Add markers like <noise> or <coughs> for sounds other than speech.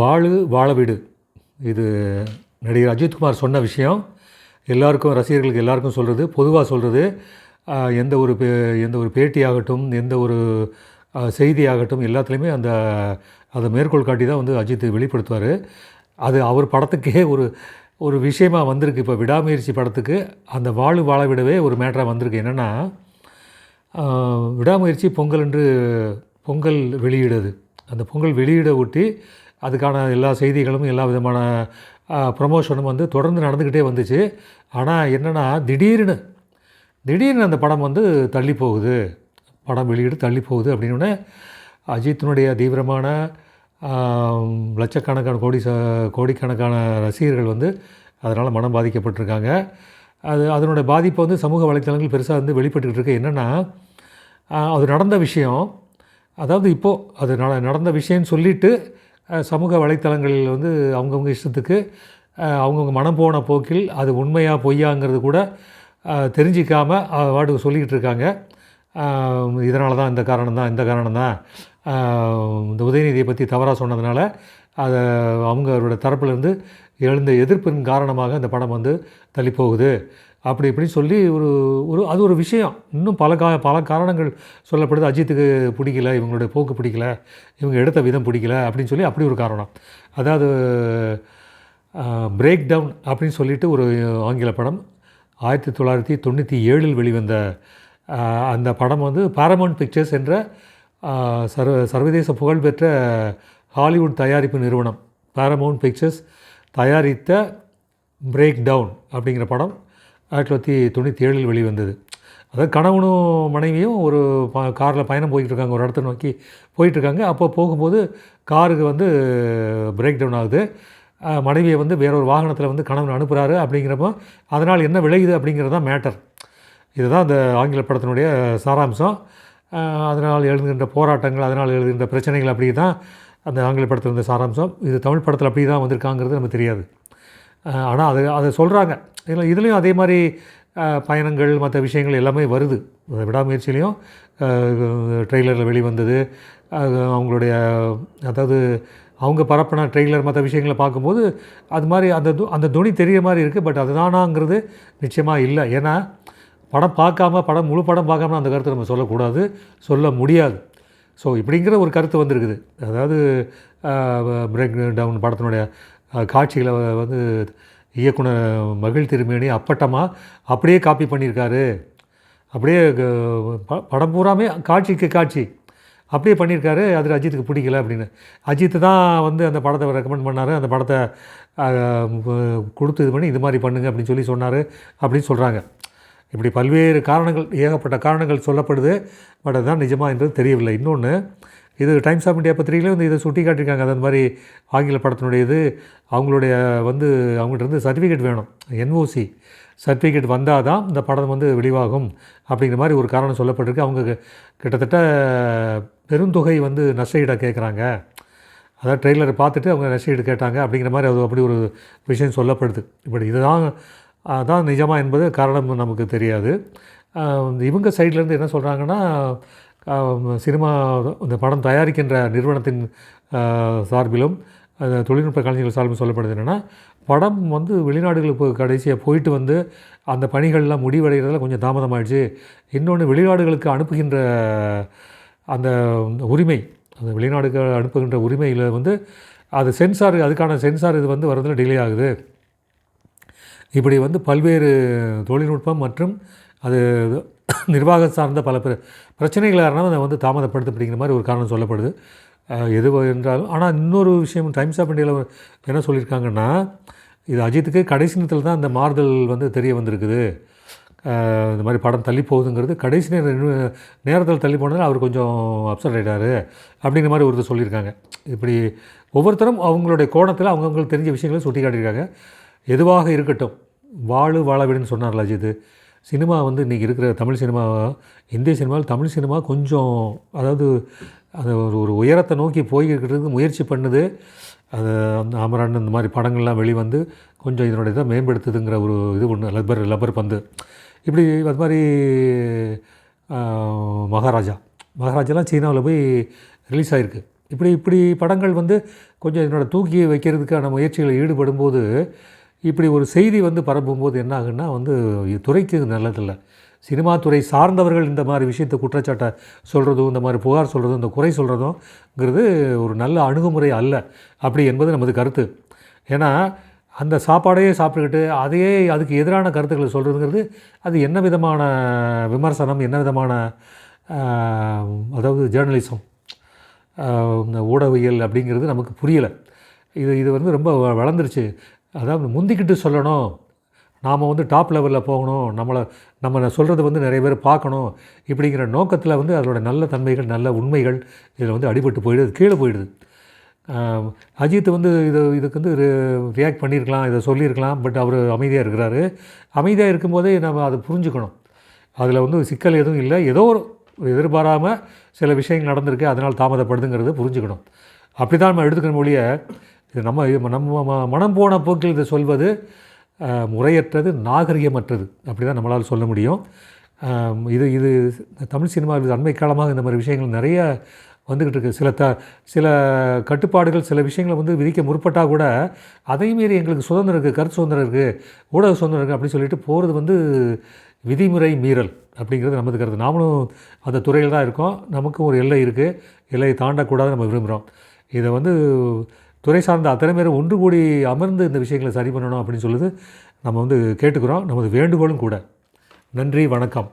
வாழு வாழ வீடு இது நடிகர் அஜித்குமார் சொன்ன விஷயம். எல்லாருக்கும் ரசிகர்களுக்கு எல்லாருக்கும் சொல்கிறது பொதுவாக சொல்கிறது எந்த ஒரு பே எந்த ஒரு பேட்டியாகட்டும் எந்த ஒரு செய்தியாகட்டும் எல்லாத்துலேயுமே அந்த அதை மேற்கோள் காட்டி தான் வந்து அஜித் வெளிப்படுத்துவார். அது அவர் படத்துக்கே ஒரு ஒரு விஷயமாக வந்திருக்கு. இப்போ விடாமுயற்சி படத்துக்கு அந்த வாழு வாழ விடவே ஒரு மேட்டராக வந்திருக்கு. என்னென்னா விடாமுயற்சி பொங்கல் என்று பொங்கல் வெளியிடுது. அந்த பொங்கல் வெளியிட ஒட்டி அதுக்கான எல்லா செய்திகளும் எல்லா விதமான ப்ரமோஷனும் வந்து தொடர்ந்து நடந்துக்கிட்டே வந்துச்சு. ஆனால் என்னென்னா திடீர்னு திடீர்னு அந்த படம் வந்து தள்ளி போகுது. படம் வெளியீடு தள்ளி போகுது அப்படின்னோடனே அஜித்தினுடைய தீவிரமான லட்சக்கணக்கான கோடி ச கோடிக்கணக்கான ரசிகர்கள் வந்து அதனால் மனம் பாதிக்கப்பட்டிருக்காங்க. அது அதனுடைய பாதிப்பு வந்து சமூக வலைத்தளங்கள் பெருசாக வந்து வெளிப்பட்டுக்கிட்டு இருக்கு. என்னென்னா அது நடந்த விஷயம். அதாவது இப்போது அது நட நடந்த விஷயம்னு சொல்லிட்டு சமூக வலைத்தளங்களில் வந்து அவங்கவுங்க இஷ்டத்துக்கு அவங்கவுங்க மனம் போன போக்கில் அது உண்மையாக பொய்யாங்கிறது கூட தெரிஞ்சிக்காமல் வாட்டுக்கு சொல்லிக்கிட்டு இருக்காங்க. இதனால தான் இந்த காரணம் தான் இந்த காரணம் தான் இந்த உதயநிதியை பற்றி தவறாக சொன்னதுனால அதை அவங்களோட தரப்புலேருந்து எழுந்த எதிர்ப்பின் காரணமாக இந்த படம் வந்து தள்ளி போகுது அப்படி இப்படின்னு சொல்லி ஒரு ஒரு அது ஒரு விஷயம். இன்னும் பல கா பல காரணங்கள் சொல்லப்படுது. அஜித்துக்கு பிடிக்கல இவங்களுடைய போக்கு பிடிக்கல இவங்க எடுத்த விதம் பிடிக்கல அப்படின்னு சொல்லி அப்படி ஒரு காரணம். அதாவது பிரேக் டவுன் அப்படின்னு சொல்லிட்டு ஒரு ஆங்கில படம் ஆயிரத்தி தொள்ளாயிரத்தி தொண்ணூற்றி ஏழில் வெளிவந்த அந்த படம் வந்து பாரமௌண்ட் பிக்சர்ஸ் என்ற சர்வ சர்வதேச புகழ்பெற்ற ஹாலிவுட் தயாரிப்பு நிறுவனம் பேரமௌண்ட் பிக்சர்ஸ் தயாரித்த பிரேக் டவுன் அப்படிங்கிற படம் ஆயிரத்தி தொள்ளாயிரத்தி தொண்ணூற்றி ஏழில் வெளிவந்தது. அதாவது கணவனும் மனைவியும் ஒரு ப காரில் பயணம் போய்கிட்டு இருக்காங்க ஒரு இடத்த நோக்கி போயிட்டுருக்காங்க அப்போ போகும்போது காருக்கு வந்து பிரேக் டவுன் ஆகுது மனைவியை வந்து வேறொரு வாகனத்தில் வந்து கணவன் அனுப்புகிறாரு அப்படிங்கிறப்போ அதனால் என்ன விளையுது அப்படிங்கிறது தான் மேட்டர் இதுதான் அந்த ஆங்கில படத்தினுடைய சாராம்சம். அதனால் எழுதுகின்ற போராட்டங்கள் அதனால் எழுதுகின்ற பிரச்சனைகள் அப்படி தான் அந்த ஆங்கில படத்தில் இருந்த சாராம்சம். இது தமிழ் படத்தில் அப்படி தான் வந்திருக்காங்கிறது நமக்கு தெரியாது. ஆனால் அது அதை சொல்கிறாங்க இதில் இதுலேயும் அதே மாதிரி பயணங்கள் மற்ற விஷயங்கள் எல்லாமே வருது. அந்த விடாமுயற்சியிலையும் ட்ரெய்லரில் வெளிவந்தது. அவங்களுடைய அதாவது அவங்க பரப்பின ட்ரெய்லர் மற்ற விஷயங்களை பார்க்கும்போது அது மாதிரி அந்த து- அந்த துணி தெரிகிற மாதிரி இருக்குது பட் அதுதானாங்கிறது நிச்சயமாக இல்லை. ஏன்னா படம் பார்க்காம படம் முழு படம் பார்க்காம அந்த கருத்தை நம்ம சொல்லக்கூடாது. சொல்ல முடியாது. ஸோ இப்படிங்கிற ஒரு கருத்து வந்திருக்குது. அதாவது பிரேக் டவுன் படத்தினுடைய காட்சிகளை வந்து இயக்குனர் மகிழ் திருமேனி அப்பட்டமாக அப்படியே காப்பி பண்ணியிருக்காரு. அப்படியே படம் பூராமே காட்சிக்கு காட்சி. அப்படியே பண்ணியிருக்காரு. அது அஜித்துக்கு பிடிக்கல அப்படின்னு. அஜித்து தான் வந்து அந்த படத்தை ரெக்கமெண்ட் பண்ணார். அந்த படத்தை கொடுத்து இது பண்ணி இது மாதிரி பண்ணுங்க அப்படின்னு சொல்லி சொன்னார் அப்படின்னு சொல்கிறாங்க இப்படி பல்வேறு காரணங்கள் ஏகப்பட்ட காரணங்கள் சொல்லப்படுது பட் அதுதான் நிஜமா என்றது தெரியவில்லை. இன்னொன்று இது டைம்ஸ் ஆஃப் இந்தியா பத்திரிகையிலே வந்து இதை சுட்டி காட்டியிருக்காங்க அது அந்த மாதிரி ஆங்கில படத்தினுடைய இது அவங்களுடைய வந்து அவங்கள்ட்ட இருந்து சர்டிஃபிகேட் வேணும் என்ஓசி சர்டிஃபிகேட் வந்தால் தான் இந்த படம் வந்து வெளிவாகும் அப்படிங்கிற மாதிரி ஒரு காரணம் சொல்லப்பட்டிருக்கு. அவங்க கிட்டத்தட்ட பெருந்தொகை வந்து நஷ்டஈடாக கேட்குறாங்க. அதாவது ட்ரெய்லரை பார்த்துட்டு அவங்க நஷ்டஈடு கேட்டாங்க அப்படிங்கிற மாதிரி அது அப்படி ஒரு விஷயம் சொல்லப்படுது. இப்படி இதுதான் அதான் நிஜமா என்பது காரணம் நமக்கு தெரியாது. இவங்க சைட்லேருந்து என்ன சொல்கிறாங்கன்னா சினிமா இந்த படம் தயாரிக்கின்ற நிறுவனத்தின் சார்பிலும் தொழில்நுட்ப கலைஞர்கள் சார்பிலும் சொல்லப்படுது என்னென்னா படம் வந்து வெளிநாடுகளுக்கு கடைசியாக போயிட்டு வந்து அந்த பணிகள்லாம் முடிவடைகிறதுல கொஞ்சம் தாமதமாயிடுச்சு. இன்னொன்று வெளிநாடுகளுக்கு அனுப்புகின்ற அந்த உரிமை அந்த வெளிநாடுக்கு அனுப்புகின்ற உரிமையில் வந்து அது சென்சார் அதுக்கான சென்சார் இது வந்து வரதுல டிலே ஆகுது. இப்படி வந்து பல்வேறு தொழில்நுட்பம் மற்றும் அது <coughs> நிர்வாகம் சார்ந்த பல பிர பிரச்சனைகள் காரணம் அதை வந்து தாமதப்படுத்து அப்படிங்கிற மாதிரி ஒரு காரணம் சொல்லப்படுது. எது என்றாலும் ஆனால் இன்னொரு விஷயம் டைம்ஸ் ஆஃப் இண்டியாவில் என்ன சொல்லியிருக்காங்கன்னா இது அஜித்துக்கு கடைசி நேரத்தில் தான் அந்த மாறுதல் வந்து தெரிய வந்திருக்குது. இந்த மாதிரி படம் தள்ளி போகுதுங்கிறது கடைசி நேர நேரத்தில் தள்ளி போனதில் அவர் கொஞ்சம் அப்செட் ஆகிட்டாரு அப்படிங்கிற மாதிரி ஒருத்தர் சொல்லியிருக்காங்க. இப்படி ஒவ்வொருத்தரும் அவங்களுடைய கோணத்தில் அவங்கவுங்களுக்கு தெரிஞ்ச விஷயங்களை சுட்டி காட்டியிருக்காங்க எதுவாக இருக்கட்டும் வாழு வாழவிடுன்னு சொன்னார்ல அஜித். சினிமா வந்து இன்றைக்கி இருக்கிற தமிழ் சினிமா இந்திய சினிமாவில் தமிழ் சினிமா கொஞ்சம் அதாவது அது ஒரு ஒரு உயரத்தை நோக்கி போய்கிட்டு முயற்சி பண்ணுது. அது அந்த அமரன் இந்த மாதிரி படங்கள்லாம் வெளிவந்து கொஞ்சம் இதனுடைய இதை மேம்படுத்துதுங்கிற ஒரு இது ஒன்று லப்பர் லப்பர் பந்து. இப்படி அது மாதிரி மகாராஜா. மகாராஜாலாம் சீனாவில் போய் ரிலீஸ் ஆகிருக்கு இப்படி இப்படி படங்கள் வந்து கொஞ்சம் இதனோட தூக்கி வைக்கிறதுக்கான முயற்சிகளில் ஈடுபடும்போது இப்படி ஒரு செய்தி வந்து பரப்பும்போது என்ன ஆகுன்னா வந்து துறைக்கு நல்லதில்லை. சினிமா துறை சார்ந்தவர்கள் இந்த மாதிரி விஷயத்தை குற்றச்சாட்டை சொல்கிறதும் இந்த மாதிரி புகார் சொல்கிறதும் இந்த குறை சொல்கிறதும்ங்கிறது ஒரு நல்ல அணுகுமுறை அல்ல அப்படி என்பது நமது கருத்து. ஏன்னா அந்த சாப்பாடையே சாப்பிட்டுக்கிட்டு அதையே அதுக்கு எதிரான கருத்துக்களை சொல்கிறதுங்கிறது அது என்ன விதமான விமர்சனம் என்ன விதமான அதாவது ஜேர்னலிசம் இந்த ஊடகவியல் அப்படிங்கிறது நமக்கு புரியலை. இது இது வந்து ரொம்ப வ- வளர்ந்துருச்சு. அதாவது முந்திக்கிட்டு சொல்லணும். நாம் வந்து டாப் லெவலில் போகணும். நம்மளை நம்ம சொல்கிறது வந்து நிறைய பேர் பார்க்கணும். இப்படிங்கிற நோக்கத்தில் வந்து அதோட நல்ல தன்மைகள் நல்ல உண்மைகள் இதில் வந்து அடிபட்டு போயிடுது கீழே போயிடுது. அஜித் வந்து இது இதுக்கு வந்து ரியாக்ட் பண்ணியிருக்கலாம் இதை சொல்லியிருக்கலாம் பட் அவர் அமைதியாக இருக்கிறாரு. அமைதியாக இருக்கும்போதே நம்ம அதை புரிஞ்சுக்கணும். அதில் வந்து சிக்கல் எதுவும் இல்லை. ஏதோ ஒரு எதிர்பாராமல் சில விஷயங்கள் நடந்திருக்கு. அதனால் தாமதப்படுதுங்கிறத புரிஞ்சுக்கணும். அப்படி தான் நம்ம எடுத்துக்கணும் மொழிய இது நம்ம நம்ம ம- மனம் போன போக்கில் இதை சொல்வது முறையற்றது நாகரிகமற்றது. அப்படி தான் நம்மளால் சொல்ல முடியும். இது இது தமிழ் சினிமாவில் அண்மை காலமாக இந்த மாதிரி விஷயங்கள் நிறைய வந்துக்கிட்டு இருக்கு. சில த சில கட்டுப்பாடுகள் சில விஷயங்களை வந்து விதிக்க முற்பட்டால் கூட அதையும் மீறி எங்களுக்கு சுதந்திரம் இருக்குது கருத்து சுதந்திரம் இருக்குது ஊடக சுதந்திரம் இருக்குது அப்படின்னு சொல்லிட்டு போகிறது வந்து விதிமுறை மீறல் அப்படிங்கிறது நமது கருத்து. நாமளும் அந்த துறையில் தான் இருக்கோம். நமக்கும் ஒரு எல்லை இருக்குது எல்லையை தாண்டக்கூடாது நம்ம விரும்புகிறோம் இதை வந்து துறை சார்ந்த அத்தனை பேரும் ஒன்று கூடி அமர்ந்து இந்த விஷயங்களை சரி பண்ணணும் அப்படின்னு சொல்லுது. நம்ம வந்து கேட்டுக்கிறோம். நமது வேண்டுகோளும் கூட. நன்றி வணக்கம்.